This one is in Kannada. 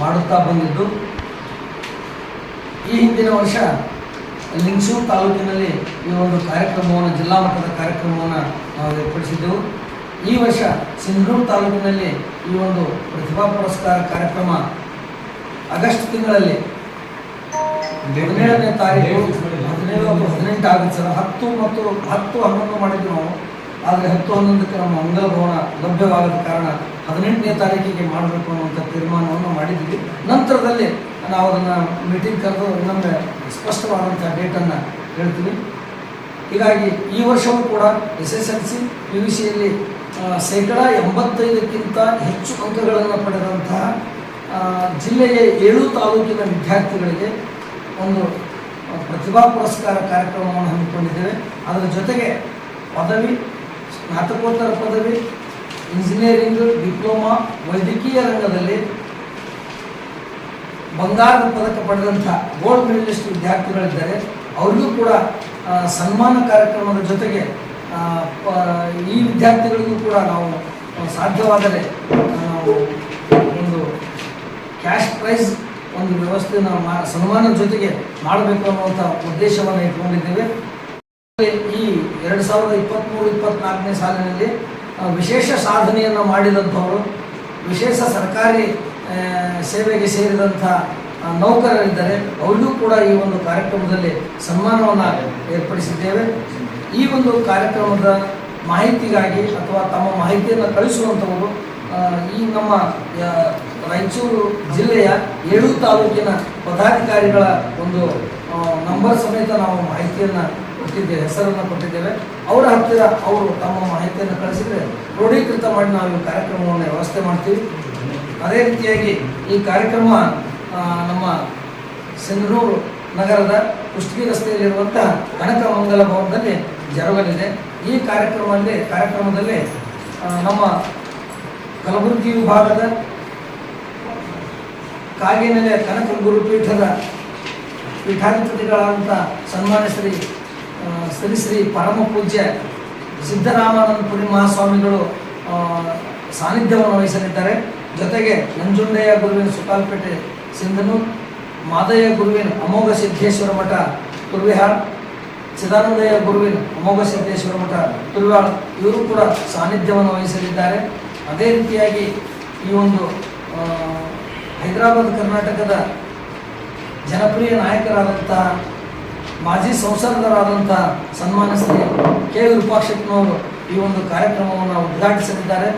ಮಾಡುತ್ತಾ ಬಂದಿದ್ದು. ಈ ಹಿಂದಿನ ವರ್ಷ ಲಿಂಗಸೂರು ತಾಲೂಕಿನಲ್ಲಿ ಈ ಒಂದು ಕಾರ್ಯಕ್ರಮವನ್ನು, ಜಿಲ್ಲಾ ಮಟ್ಟದ ಕಾರ್ಯಕ್ರಮವನ್ನು ನಾವು ಏರ್ಪಡಿಸಿದ್ದೆವು. ಈ ವರ್ಷ ಸಿಂಧೂರು ತಾಲೂಕಿನಲ್ಲಿ ಈ ಒಂದು ಪ್ರತಿಭಾ ಪುರಸ್ಕಾರ ಕಾರ್ಯಕ್ರಮ ಆಗಸ್ಟ್ ತಿಂಗಳಲ್ಲಿ ಹದಿನೇಳನೇ ತಾರೀಕು ಅಥವಾ ಹದಿನೆಂಟು ಆಗುತ್ತೆ ಸರ್. ಹತ್ತು ಮತ್ತು ಹತ್ತು ಹನ್ನೊಂದು ಮಾಡಿದ್ದು ನಾವು. ಆದರೆ ಹತ್ತು ಹನ್ನೊಂದಕ್ಕೆ ನಮ್ಮ ಮಂಗಲ ಭವನ ಲಭ್ಯವಾಗದ ಕಾರಣ ಹದಿನೆಂಟನೇ ತಾರೀಕಿಗೆ ಮಾಡಬೇಕು ಅನ್ನುವಂಥ ಮಾಡಿದ್ವಿ ನಂತರದಲ್ಲಿ ನಾವು ಅದನ್ನು ಮೀಟಿಂಗ್ ಕರೆದು ಇನ್ನೊಮ್ಮೆ ಸ್ಪಷ್ಟವಾದಂಥ ಡೇಟನ್ನು ಹೇಳ್ತೀನಿ. ಹೀಗಾಗಿ ಈ ವರ್ಷವೂ ಕೂಡ S S L C P U ಸಿಯಲ್ಲಿ ಶೇಕಡ ಎಂಬತ್ತೈದಕ್ಕಿಂತ ಹೆಚ್ಚು ಅಂಕಗಳನ್ನು ಪಡೆದಂತಹ ಜಿಲ್ಲೆಯ ಏಳು ತಾಲೂಕಿನ ವಿದ್ಯಾರ್ಥಿಗಳಿಗೆ ಒಂದು ಪ್ರತಿಭಾ ಪುರಸ್ಕಾರ ಕಾರ್ಯಕ್ರಮವನ್ನು ಹಮ್ಮಿಕೊಂಡಿದ್ದೇವೆ. ಅದರ ಜೊತೆಗೆ ಪದವಿ, ಸ್ನಾತಕೋತ್ತರ ಪದವಿ, ಇಂಜಿನಿಯರಿಂಗ್, ಡಿಪ್ಲೊಮಾ, ವೈದ್ಯಕೀಯ ರಂಗದಲ್ಲಿ ಬಂಗಾರದ ಪದಕ ಪಡೆದಂಥ ಗೋಲ್ಡ್ ಮೆಡಲಿಸ್ಟ್ ವಿದ್ಯಾರ್ಥಿಗಳಿದ್ದಾರೆ. ಅವರಿಗೂ ಕೂಡ ಸನ್ಮಾನ ಕಾರ್ಯಕ್ರಮದ ಜೊತೆಗೆ ಈ ವಿದ್ಯಾರ್ಥಿಗಳಿಗೂ ಕೂಡ ನಾವು ಸಾಧ್ಯವಾದರೆ ನಾವು ಒಂದು ಕ್ಯಾಶ್ ಪ್ರೈಸ್ ಒಂದು ವ್ಯವಸ್ಥೆಯನ್ನು ಮಾ ಸನ್ಮಾನದ ಜೊತೆಗೆ ಮಾಡಬೇಕು ಅನ್ನುವಂಥ ಉದ್ದೇಶವನ್ನು ಇಟ್ಕೊಂಡಿದ್ದೇವೆ. ಈ ಎರಡು ಸಾವಿರದ ಇಪ್ಪತ್ತ್ಮೂರು ಇಪ್ಪತ್ತ್ನಾಲ್ಕನೇ ಸಾಲಿನಲ್ಲಿ ವಿಶೇಷ ಸಾಧನೆಯನ್ನು ಮಾಡಿದಂಥವರು, ವಿಶೇಷ ಸರ್ಕಾರಿ ಸೇವೆಗೆ ಸೇರಿದಂಥ ನೌಕರರಿದ್ದಾರೆ, ಅವರಿಗೂ ಕೂಡ ಈ ಒಂದು ಕಾರ್ಯಕ್ರಮದಲ್ಲಿ ಸನ್ಮಾನವನ್ನು ಏರ್ಪಡಿಸಿದ್ದೇವೆ. ಈ ಒಂದು ಕಾರ್ಯಕ್ರಮದ ಮಾಹಿತಿಗಾಗಿ ಅಥವಾ ತಮ್ಮ ಮಾಹಿತಿಯನ್ನು ಕಳಿಸುವಂಥವರು ಈ ನಮ್ಮ ರಾಯಚೂರು ಜಿಲ್ಲೆಯ ಏಳು ತಾಲೂಕಿನ ಪದಾಧಿಕಾರಿಗಳ ಒಂದು ನಂಬರ್ ಸಮೇತ ನಾವು ಮಾಹಿತಿಯನ್ನು ಕೊಟ್ಟಿದ್ದೇವೆ, ಹೆಸರನ್ನು ಕೊಟ್ಟಿದ್ದೇವೆ. ಅವರ ಹತ್ತಿರ ಅವರು ತಮ್ಮ ಮಾಹಿತಿಯನ್ನು ಕಳಿಸಿದರೆ ಕ್ರೋಢೀಕೃತ ಮಾಡಿ ನಾವು ಈ ಕಾರ್ಯಕ್ರಮವನ್ನು ವ್ಯವಸ್ಥೆ ಮಾಡ್ತೀವಿ. ಅದೇ ರೀತಿಯಾಗಿ ಈ ಕಾರ್ಯಕ್ರಮ ನಮ್ಮ ಸಿಂಧನೂರು ನಗರದ ಕುಷ್ಟಗಿ ರಸ್ತೆಯಲ್ಲಿರುವಂಥ ಕನಕ ಮಂಗಲ ಭವನದಲ್ಲಿ ಜರುಗಲಿದೆ. ಈ ಕಾರ್ಯಕ್ರಮದಲ್ಲಿ ಕಾರ್ಯಕ್ರಮದಲ್ಲಿ ನಮ್ಮ ಕಲಬುರಗಿ ವಿಭಾಗದ ಕಾಗಿನೆಲೆ ಕನಕ ಗುರುಪೀಠದ ಪೀಠಾಧಿಪತಿಗಳಾದಂಥ ಸನ್ಮಾನ್ಯ ಶ್ರೀ ಶ್ರೀ ಶ್ರೀ ಪರಮ ಪೂಜ್ಯ ಸಿದ್ದರಾಮಾನಂದಪುರಿ ಮಹಾಸ್ವಾಮಿಗಳು ಸಾನ್ನಿಧ್ಯವನ್ನು ವಹಿಸಲಿದ್ದಾರೆ. ಜೊತೆಗೆ ನಂಜುಂಡಯ್ಯ ಗುರುವಿನ ಸುಕಾಲ್ಪೇಟೆ ಸಿಂಧನು, ಮಾದಯ್ಯ ಗುರುವಿನ ಅಮೋಘ ಸಿದ್ದೇಶ್ವರ ಮಠ ಕುರ್ವಿಹಾಳ್ ಚಿದಾನಂದಯ್ಯ ಗುರುವಿನ ಅಮೋಘ ಸಿದ್ದೇಶ್ವರ ಮಠ ತುರ್ವಿಹಾಳ್ ಇವರು ಕೂಡ ಸಾನ್ನಿಧ್ಯವನ್ನು ವಹಿಸಲಿದ್ದಾರೆ. ಅದೇ ರೀತಿಯಾಗಿ ಈ ಒಂದು ಹೈದರಾಬಾದ್ ಕರ್ನಾಟಕದ ಜನಪ್ರಿಯ ನಾಯಕರಾದಂತಹ, ಮಾಜಿ ಸಂಸದರಾದಂತಹ ಸನ್ಮಾನ ಕೆ ವಿರೂಪಾಕ್ಷಪ್ಪನವರು ಈ ಒಂದು ಕಾರ್ಯಕ್ರಮವನ್ನು ಉದ್ಘಾಟಿಸಲಿದ್ದಾರೆ.